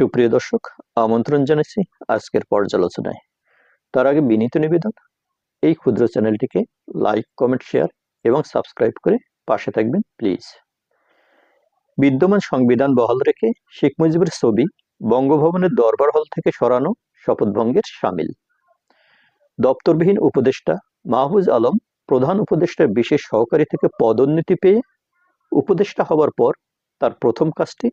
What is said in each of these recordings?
সুপ্রিয় দর্শক, আমন্ত্রণ জানাচ্ছি আজকের পর্যালোচনায়। তার আগে বিনীত নিবেদন, এই ক্ষুদ্র চ্যানেলটিকে লাইক, কমেন্ট, শেয়ার এবং সাবস্ক্রাইব করে পাশে থাকবেন, প্লিজ। বিদ্যমান সংবিধান বহাল রেখে শেখ মুজিবের ছবি বঙ্গভবনের দরবার হল থেকে সরানো শপথভঙ্গের সামিল। দপ্তরবিহীন উপদেষ্টা মাহফুজ আলম প্রধান উপদেষ্টার বিশেষ সহকারী থেকে পদোন্নতি পেয়ে উপদেষ্টা হওয়ার পর তার প্রথম কাজটি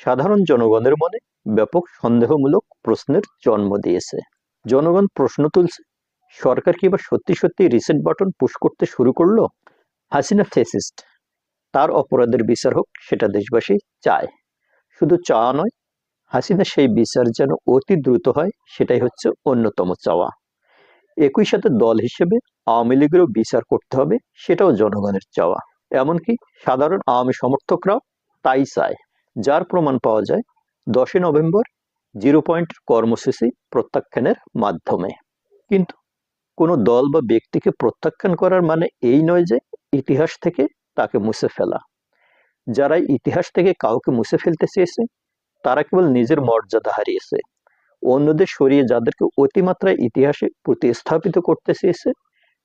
সাধারণ জনগণের মনে ব্যাপক সন্দেহমূলক প্রশ্নের জন্ম দিয়েছে। জনগণ প্রশ্ন তুলছে, সরকার কি এবার সত্যি সত্যি রিসেট বাটন পুশ করতে শুরু করল? হাসিনা ফেসিস্ট তার অপরাধের বিচার হোক সেটা দেশবাসী চায়। শুধু চাওয়া নয়, হাসিনা সেই বিচার যেন অতি দ্রুত হয় সেটাই হচ্ছে অন্যতম চাওয়া। একই সাথে দল হিসেবে আওয়ামী লীগেরও বিচার করতে হবে সেটাও জনগণের চাওয়া। এমনকি সাধারণ আওয়ামী সমর্থকরাও তাই চায়। যার প্রমাণ পাওয়া যায় দশই নভেম্বর জিরো পয়েন্ট কর্মসূচি প্রত্যাখ্যানের মাধ্যমে। কিন্তু কোনো দল বা ব্যক্তিকে প্রত্যাখ্যান করার মানে এই নয় যে ইতিহাস থেকে তাকে মুছে ফেলা। যারা ইতিহাস থেকে কাউকে মুছে ফেলতে চেয়েছে, তারা কেবল নিজের মর্যাদা হারিয়েছে। অন্যদের সরিয়ে যাদেরকে অতিমাত্রায় ইতিহাসে প্রতিস্থাপিত করতে চেয়েছে,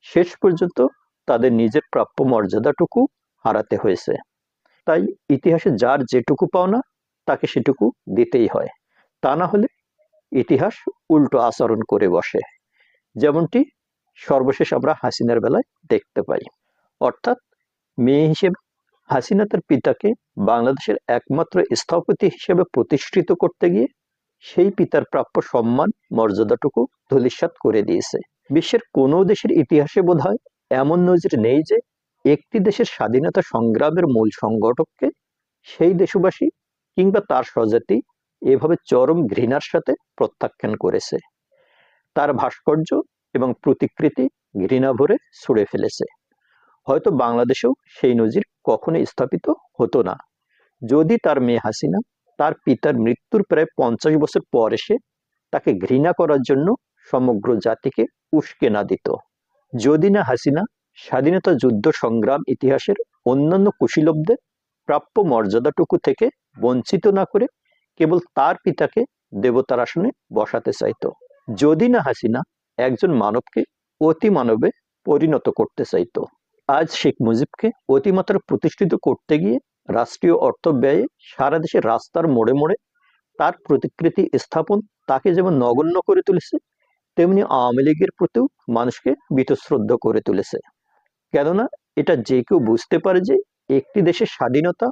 শেষ পর্যন্ত তাদের নিজের প্রাপ্য মর্যাদাটুকু হারাতে হয়েছে। তাই ইতিহাসে যার যেটুকু পাওনা, তাকে সেটুকু দিতেই হয়। তা না হলে ইতিহাস উল্টো আচরণ করে বসে। যেমনটি সর্বশেষ আমরা হাসিনার বেলায় দেখতে পাই। অর্থাৎ মেয়ে হিসেবে হাসিনা তার পিতাকে বাংলাদেশের একমাত্র স্থপতি হিসেবে প্রতিষ্ঠিত করতে গিয়ে সেই পিতার প্রাপ্য সম্মান, মর্যাদাটুকু ধূলিসাৎ করে দিয়েছে। বিশ্বের কোনো দেশের ইতিহাসে বোধ হয় এমন নজির নেই যে একটি দেশের স্বাধীনতা সংগ্রামের মূল সংগঠককে সেই দেশবাসী কিংবা তার স্বজাতি এভাবে চরম ঘৃণার সাথে প্রত্যাখ্যান করেছে। তার ভাস্কর্য এবং প্রতিকৃতি ঘৃণা ভরে ছুড়ে ফেলেছে। হয়তো বাংলাদেশেও সেই নজির কখনো স্থাপিত হতো না। যদি তার মেয়ে হাসিনা তার পিতার মৃত্যুর প্রায় পঞ্চাশ বছর পর এসে তাকে ঘৃণা করার জন্য সমগ্র জাতিকে উস্কে না দিত। যদি না হাসিনা স্বাধীনতা যুদ্ধ সংগ্রাম ইতিহাসের অন্যান্য কুশীলবদের প্রাপ্য মর্যাদাটুকু থেকে বঞ্চিত না করে কেবল তার পিতাকে দেবতার আসনে বসাতে চাইত। যদি না হাসিনা একজন মানবকে অতি মানবে পরিণত করতে চাইত। আজ শেখ মুজিবকে অতিমাত্রা প্রতিষ্ঠিত করতে গিয়ে রাষ্ট্রীয় অর্থ ব্যয়ে সারা দেশে রাস্তার মোড়ে মোড়ে তার প্রতিকৃতি স্থাপন তাকে যেমন নগণ্য করে তুলেছে, তেমনি আওয়ামী লীগের প্রতিও মানুষকে বীতশ্রদ্ধ করে তুলেছে। কেননা এটা যে কেউ বুঝতে পারে যে একটি দেশের স্বাধীনতা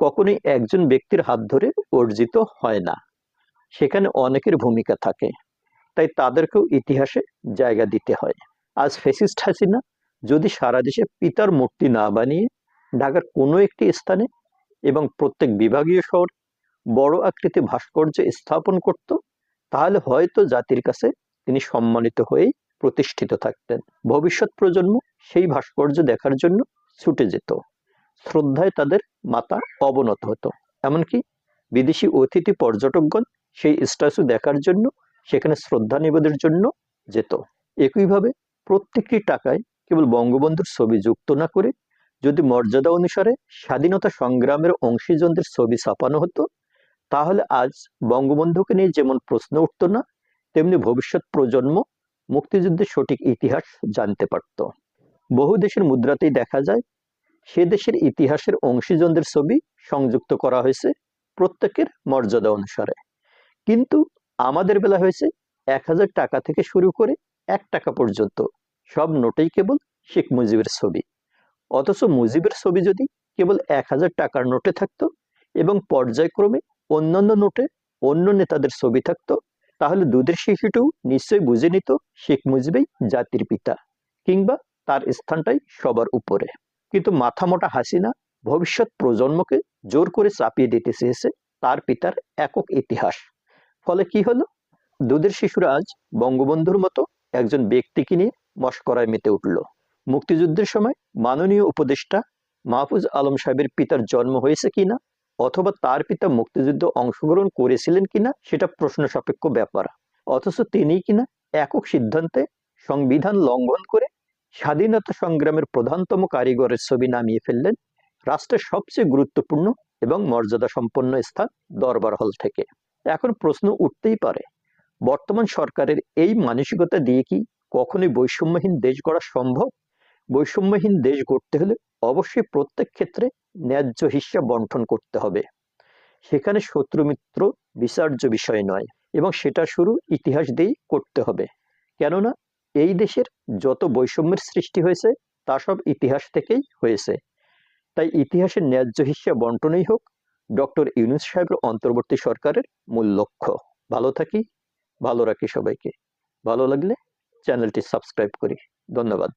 কখনোই একজন ব্যক্তির হাত ধরে অর্জিত হয় না। সেখানে অনেকের ভূমিকা থাকে। তাই তাদেরকেও ইতিহাসে জায়গা দিতে হয়। আজ ফেসিস্ট হাসিনা যদি সারা দেশে পিতার মূর্তি না বানিয়ে ঢাকার কোনো একটি স্থানে এবং প্রত্যেক বিভাগীয় শহর বড় আকৃতি ভাস্কর্য স্থাপন করত, তাহলে হয়তো জাতির কাছে তিনি সম্মানিত হয়েই প্রতিষ্ঠিত থাকতেন। ভবিষ্যৎ প্রজন্ম সেই ভাস্কর্য দেখার জন্য ছুটে যেত। শ্রদ্ধায় তাদের মাথা অবনত হতো। এমনকি বিদেশি অতিথি পর্যটকগণ সেই স্ট্যাচু দেখার জন্য, সেখানে শ্রদ্ধা নিবেদের জন্য যেত। একইভাবে প্রত্যেকটি টাকায় কেবল বঙ্গবন্ধুর ছবি যুক্ত না করে যদি মর্যাদা অনুসারে স্বাধীনতা সংগ্রামের অংশীজনদের ছবি ছাপানো হতো, তাহলে আজ বঙ্গবন্ধুকে নিয়ে যেমন প্রশ্ন উঠত না, তেমনি ভবিষ্যৎ প্রজন্ম মুক্তিযুদ্ধের সঠিক ইতিহাস জানতে পারত। বহু দেশের মুদ্রাতেই দেখা যায়, সে দেশের ইতিহাসের অংশীজনদের ছবি সংযুক্ত করা হয়েছে প্রত্যেকের মর্যাদা অনুসারে। কিন্তু আমাদের বেলা হয়েছে এক হাজার টাকা থেকে শুরু করে এক টাকা পর্যন্ত। সব নোটেই কেবল শেখ মুজিবের ছবি। অথচ মুজিবের ছবি যদি কেবল এক হাজার টাকার নোটে থাকতো এবং পর্যায়ক্রমে অন্যান্য নোটে অন্য নেতাদের ছবি থাকতো, তাহলে দুধের শিশুটিও নিশ্চয়ই বুঝে নিত শেখ মুজিবই জাতির পিতা কিংবা তার স্থানটাই সবার উপরে। কিন্তু মাথা মোটা হাসিনা ভবিষ্যৎ প্রজন্মকে জোর করে চাপিয়ে দিতে চেয়েছে তার পিতার একক ইতিহাস। ফলে কি হলো? দুধের শিশুরা আজ বঙ্গবন্ধুর মতো একজন ব্যক্তিকে নিয়ে মস্করায় মেতে উঠল। মুক্তিযুদ্ধের সময় মাননীয় উপদেষ্টা মাহফুজ আলম সাহেবের পিতার জন্ম হয়েছে কিনা অথবা তার পিতা মুক্তিযুদ্ধে অংশগ্রহণ করেছিলেন কিনা সেটা প্রশ্ন সাপেক্ষ ব্যাপার। অথচ তিনি কিনা একক সিদ্ধান্তে সংবিধান লঙ্ঘন করে স্বাধীনতা সংগ্রামের প্রধানতম কারিগরের ছবি নামিয়ে ফেললেন রাষ্ট্রের সবচেয়ে গুরুত্বপূর্ণ এবং মর্যাদা সম্পন্ন স্থান দরবার হল থেকে। এখন প্রশ্ন উঠতেই পারে, বর্তমান সরকারের এই মানসিকতা দিয়ে কি কখনোই বৈষম্যহীন দেশ গড়া সম্ভব? বৈষম্যহীন দেশ গড়তে হলে অবশ্যই প্রত্যেক ক্ষেত্রে ন্যায্য হিসাব বন্টন করতে হবে। সেখানে শত্রু মিত্র বিচার্য বিষয় নয় এবং সেটা শুরু ইতিহাস দিয়েই করতে হবে। কেননা এই দেশের যত বৈষম্যের সৃষ্টি হয়েছে, তা সব ইতিহাস থেকেই হয়েছে। তাই ইতিহাসের ন্যায্য হিসেবে বন্টনই হোক, ডক্টর ইউনুস সাহেবের অন্তর্বর্তী সরকারের মূল লক্ষ্য। ভালো থাকি, ভালো রাখি সবাইকে। ভালো লাগলে চ্যানেলটি সাবস্ক্রাইব করি। ধন্যবাদ।